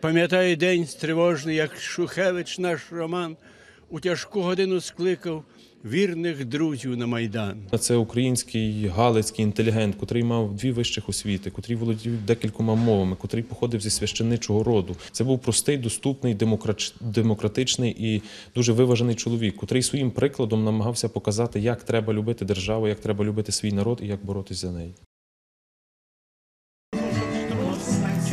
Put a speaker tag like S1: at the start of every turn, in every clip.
S1: Пам'ятаю день тривожний, як Шухевич, наш Роман, у тяжку годину скликав вірних друзів на Майдан.
S2: Це український галицький інтелігент, котрий мав дві вищих освіти, котрий володів декількома мовами, котрий походив зі священничого роду. Це був простий, доступний, демократичний і дуже виважений чоловік, котрий своїм прикладом намагався показати, як треба любити державу, як треба любити свій народ і як боротись за неї.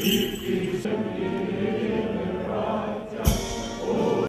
S3: 1970.